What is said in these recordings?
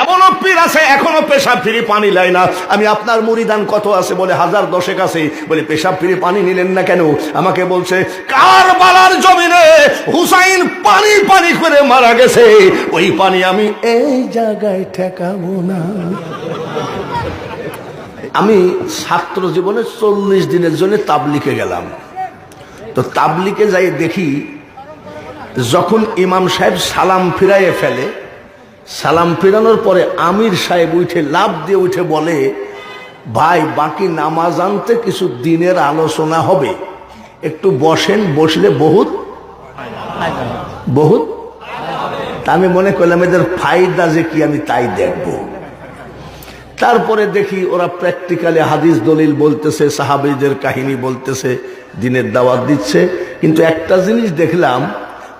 এমনও পীর আছে, এখনও পেশাব ফিরি পানি লাই না। আমি আপনার মুড়িদান কত আছে বলে হাজার দশেক আছে। বলে পেশাব ফিরি পানি নিলেন না কেন? আমাকে বলছে কার বালার জমিনে হুসাইন পানি পানি করে মারা গেছে। ওই পানি আমি এই জায়গায় ঠেকাবো না। আমি ছাত্র জীবনে চল্লিশ দিনের জন্য তাবলিকে গেলাম। তো তাবলিকে যাই দেখি, যখন ইমাম সাহেব সালাম ফিরাইয়ে ফেলে সালাম ফিরানোর পরে আমির সাহেব উঠে লাভ দিয়ে উঠে বলে, ভাই, বাকি নামাজ আনতে কিছু দিনের আলোচনা হবে। একটু বসেন, বসলে বহুত? বহুত? তা আমি মনে করলাম, এদের ফায়দা যে কি, আমি তাই দেখব। তারপরে দেখি ওরা প্র্যাকটিক্যালি হাদিস দলিল বলতেছে, সাহাবিদের কাহিনী বলতেছে, দিনের দাওয়াত দিচ্ছে। কিন্তু একটা জিনিস দেখলাম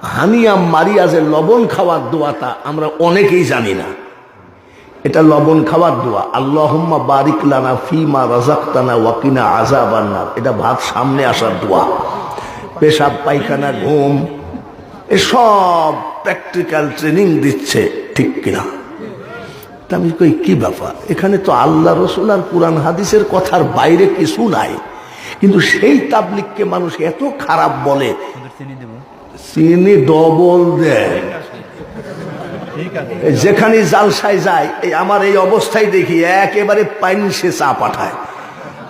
হানিয়াম মারিয়াজের লবণ খাওয়ার দোয়াটা আমরা অনেকেই জানি না। এটা লবণ খাওয়ার দোয়া। আল্লাহম্মা বারিক লানা ফিমা রাজাক্তানা ওয়াকিনা আজাবান্নার এটা ভাত সামনে আসার দোয়া। পেশাব, পায়খানা, ঘুম এসব প্র্যাকটিক্যাল ট্রেনিং দিচ্ছে ঠিক কিনা। তা আমি কই, কি ব্যাপার? এখানে তো আল্লাহ রসুল আর কোরআন হাদিসের কথার বাইরে কিছু নাই। কিন্তু সেই তাবলিককে মানুষ এত খারাপ বলে চিনি ডবল দেয় যেখানে জালসায় যায় এই আমার এই অবস্থায় দেখি একেবারে পাইন সে চা পাঠায়।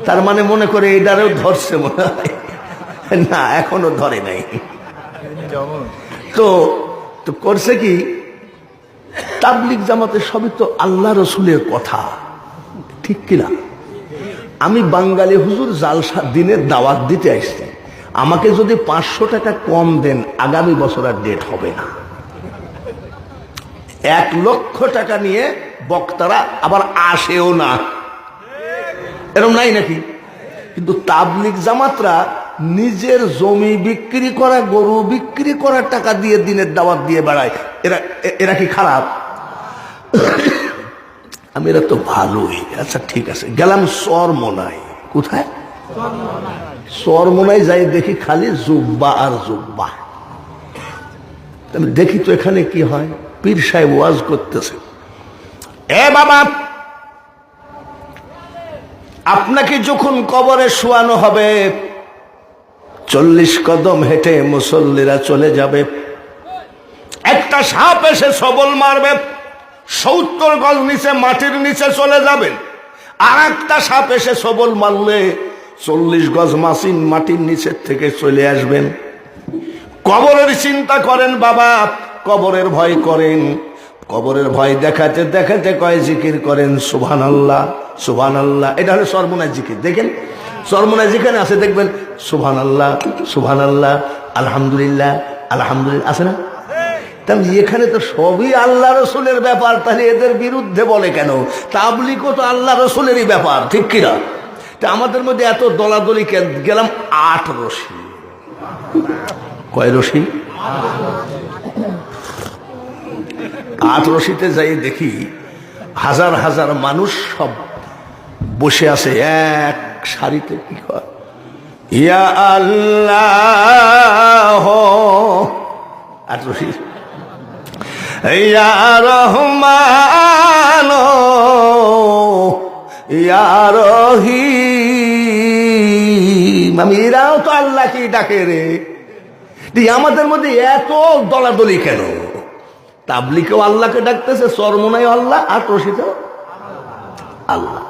তার মানে মনে করে এটারেও ধরছে মনে হয়। না এখনও ধরে নাই। তো তো করছে কি তাবলিক জামাতে সবই তো আল্লাহ রসুলের কথা। ঠিক কিনা? আমি বাঙালি হুজুর জালসা দিনের দাওয়াত দিতে আসছি। আমাকে যদি পাঁচশো টাকা কম দেন, আগামী বছর আর ডেট হবে না। এক লক্ষ টাকা নিয়ে বক্তারা আবার আসেও না। এরকম নাই নাকি? কিন্তু তাবলিক জামাতরা নিজের জমি বিক্রি করা, গরু বিক্রি করার টাকা দিয়ে দিনের দাওয়াত দিয়ে বেড়ায়। এরা এরা কি খারাপ? আমি এরা তো ভালোই। আচ্ছা ঠিক আছে। গেলাম সরমোনায়। কোথায়? সরমোনায় যাই দেখি খালি জুব্বা আর জুব্বা। দেখি তো এখানে কি হয়? পীর সাহেব ওয়াজ করতেছে। এ বাবা, আপনাকে যখন কবরে শোয়ানো হবে, চল্লিশ কদম হেঁটে মুসল্লিরা চলে যাবে। একটা সাপ এসে সবল মারবে, সত্তর গজ নিচে মাটির নিচে চলে যাবেন আর একটা সাপ এসে সবল মারলে চল্লিশ গজ মাসিন মাটির নিচের থেকে চলে আসবেন। কবরের চিন্তা করেন বাবা, কবরের ভয় করেন। কবরের ভয় দেখাতে দেখাতে কয় জিকির করেন সুভান আল্লাহ সুভান আল্লাহ এটা হলো সর্বনায় জিকির। দেখেন সর্বনায় যেখানে আছে দেখবেন সুভান আল্লাহ সুভান আল্লাহ আলহামদুলিল্লাহ আলহামদুলিল্লাহ। আছে না? তাহলে এখানে তো সবই আল্লাহ রসুলের ব্যাপার। তাহলে এদের বিরুদ্ধে বলে কেন? তাবলিকও তো আল্লাহ রসুলেরই ব্যাপার, ঠিক কিনা? তা আমাদের মধ্যে এত দলাদলি গেলাম আট রশি। কয় রশি? আট রশিতে যাই দেখি হাজার হাজার মানুষ সব বসে আছে এক সারিতে, কি কয়? ইয়া আল্লাহ। আট রশি। ইয়া রহমান। ইয়া এরাও তো আল্লাহকে ডাকে রে। আমাদের মধ্যে এত দলাদলি কেন? তাবলিকেও আল্লাহকে ডাকতেছে সরমনায় আল্লাহ, আর রশিতেও আল্লাহ।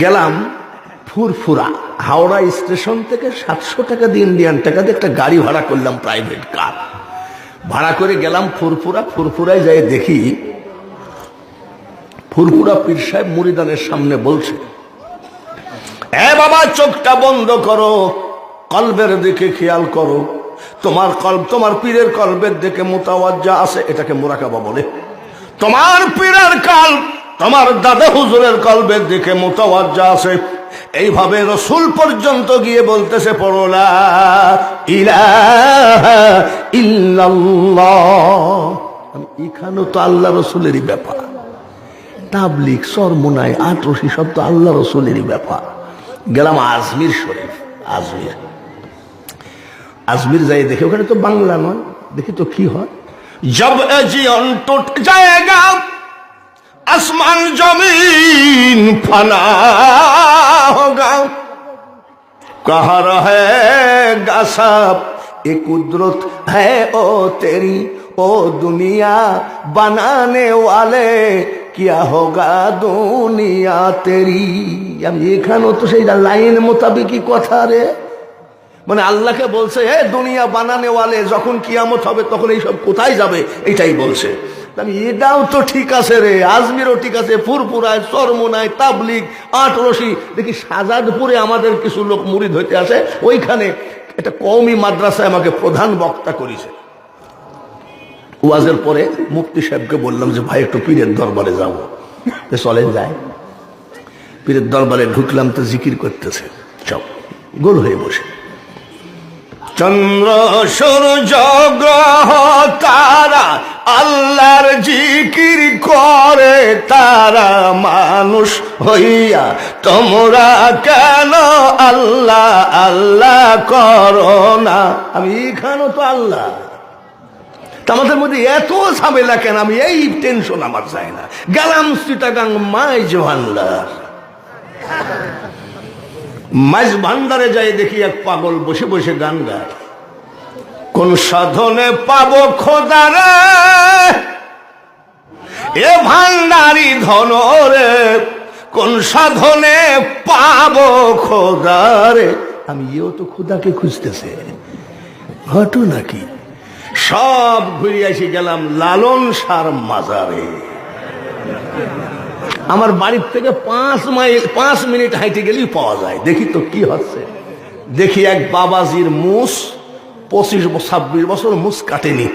গেলাম ফুরফুরা, হাওড়া স্টেশন থেকে সাতশো টাকা দিয়ে ইন্ডিয়ান টাকা দিয়ে একটা গাড়ি ভাড়া করলাম প্রাইভেট কার। ভাড়া করে গেলাম ফুরফুরা, ফুরফুরায় যাই দেখি ফুরফুরা পীর সাহেব মুরিদানের সামনে বলছে এ বাবা, চোখটা বন্ধ করো, কলবের দিকে খেয়াল করো। তোমার কল তোমার পীরের কলবের দিকে মোতাওয়াজ্জা আছে, এটাকে মোরাকাবা বলে। তোমার পীরের কাল তোমার দাদা হুজুরের কলবের দিকে মোতাওয়াজ্জা আছে। এইভাবে রসুল পর্যন্ত গিয়ে বলতেছে পড়লা এখানেও তো আল্লাহ রসুলেরই ব্যাপার। তাবলিক সরমোনায় আট রশি সব তো আল্লাহ রসুলেরই ব্যাপার। গেলাম আজমির শরীফ, আজমির। আজমির যাই দেখে, ওখানে তো বাংলা নয়, দেখি তো কি হয়। জব জিয়ন টুট জায়গা আসমান জমিন ফানা হোগা। কাহার হ্যাঁ সাব এ কুদরত হ্যাঁ ও তেরি, ও দুনিয়া বানানে ওয়ালে কিয়া হগা দুনিয়া তেরি? আমি এখানেও তো সেই লাইন মোতাবেকই কথা রে। মানে আল্লাহকে বলছে হে দুনিয়া বানানেওয়ালে যখন কিয়ামত হবে তখন এইসব কোথায় যাবে? এটাই বলছে। আমি, এটাও তো ঠিক আছে রে, আজমিরও ঠিক আছে ফুরপুরায় চরমোনায় তাবলিক আটরশি দেখি সাজাদপুরে আমাদের কিছু লোক মুড়ি ধরতে আসে, ওইখানে একটা কৌমি মাদ্রাসায় আমাকে প্রধান বক্তা করেছে। ওয়াজের পরে মুফতি সাহেবকে বললাম যে, ভাই, একটু পীরের দরবারে যাব। চলেন যায় পীরের দরবারে ঢুকলাম, তো জিকির করতেছে। সব গোল হয়ে বসে। চন্দ্র, সূর্য, গ্রহ, তারা আল্লাহর জিকির করে, তারা মানুষ হইয়া, তোমরা কেন আল্লাহ আল্লাহ করো না? আমি এখানেও তো আল্লাহ। আমাদের মধ্যে এত ঝামেলা কেন? আমি এই টেনশন আমার চাই না। গেলাম সিটাগাং মাই জোহান্লার মাঝ ভান্ডারে যাই দেখি এক পাগল বসে বসে গান গায়। কোন সাধনে পাবো খোদারে এ ভান্ডারি ধন রে, কোন সাধনে পাবো খোদারে আমি এও তো খোদাকে খুঁজতেছে। ঘটনা কি? সব ঘুরে এসে গেলাম লালন সার মাজারে। আমার বাড়ির থেকে পাঁচ মাইল, পাঁচ মিনিট হাইটে গেলেই পাওয়া যায়। দেখি তো কি হচ্ছে। দেখি এক বাবাজির মুস পঁচিশ ছাব্বিশ বছর মুস কাটেনি।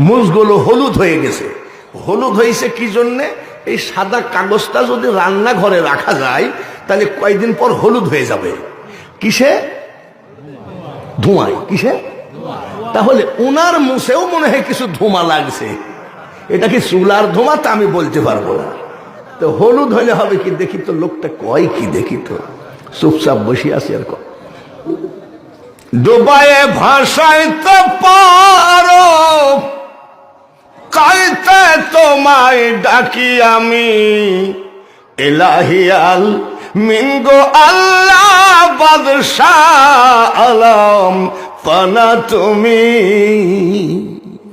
মুসগুলো হলুদ হয়ে গেছে। হলুদ হয়েছে কি জন্যে? এই সাদা কাগজটা যদি রান্নাঘরে রাখা যায়, তাহলে কয়েকদিন পর হলুদ হয়ে যাবে। কিসে? ধোঁয়ায়। কিসে? তাহলে উনার মুছেও মনে হয় কিছু ধোঁয়া লাগছে। এটা কি চুলার ধোঁয়া? তা আমি বলতে পারব না। তো হলুদ হলে হবে কি দেখি তো লোকটা কয় কি দেখি তো। চুপচাপ বসে আছি আর কয় ভাষায় তো পারো তোমায় ডাকি আমি। এলাহিয়াল মিঙ্গো আল্লাহ বাদশাহ আলম। পানা তুমি?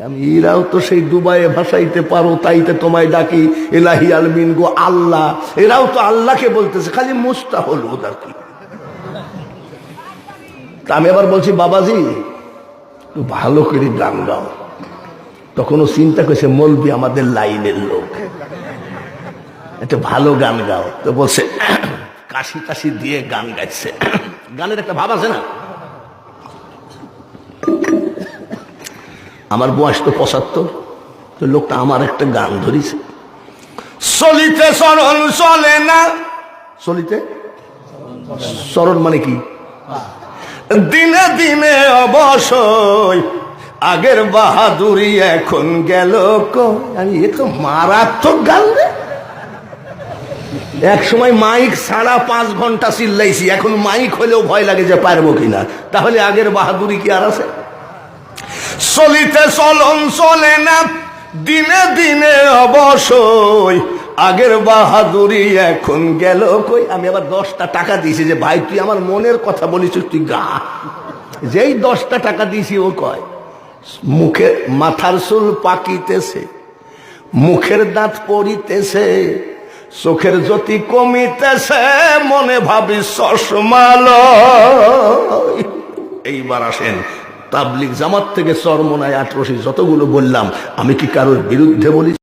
আমি এরাও তো সেই দুবাইয়ে ভাসাইতে পারো, তাইতে তোমায় ডাকি এলাহি আলমিন গো আল্লাহ। এরাও তো আল্লাহকে বলতেছে, খালি মুস্তা হলো আর কি। আমি আবার বলছি, বাবাজি, একটু ভালো করে গান গাও। তখনও চিন্তা করছে, মলবি আমাদের লাইনের লোক। একটা ভালো গান গাও। তো বলছে, কাশি কাশি দিয়ে গান গাইছে। গানের একটা ভাব আছে না? আমার বয়স তো পঁচাত্তর তো লোকটা আমার একটা গান ধরিছে। চলিতে চরণ চলে না। চলিতে? চরণ মানে কি? দিনে দিনে অবশ্যই আগের বাহাদুরি এখন গেল আমি এ তো মারাত্মক গান রে। এক সময় মাইক সাড়া পাঁচ ঘণ্টা চিল্লাইছি এখন মাইক হলেও ভয় লাগে যে পারব কিনা। তাহলে আগের বাহাদুরি কি আর আছে? চলিতে চলন চলে না। দিনে দিনে অবশ্যই আগের বাহাদুরি এখন গেল কই? আমি আবার দশটা টাকা দিয়েছি যে, ভাই, তুই আমার মনের কথা বলিস তুই গা। যেই দশটা টাকা দিয়েছি, ও কয়, মুখে মাথার চুল পাকিতেছে, মুখের দাঁত পড়িতেছে, চোখের জ্যোতি কমিতেছে, মনে ভাবি চশমাল এইবার আসেন। তাবলিক জামাত থেকে চরমনায় আটরশি যতগুলো বললাম আমি কি কারোর বিরুদ্ধে বলি?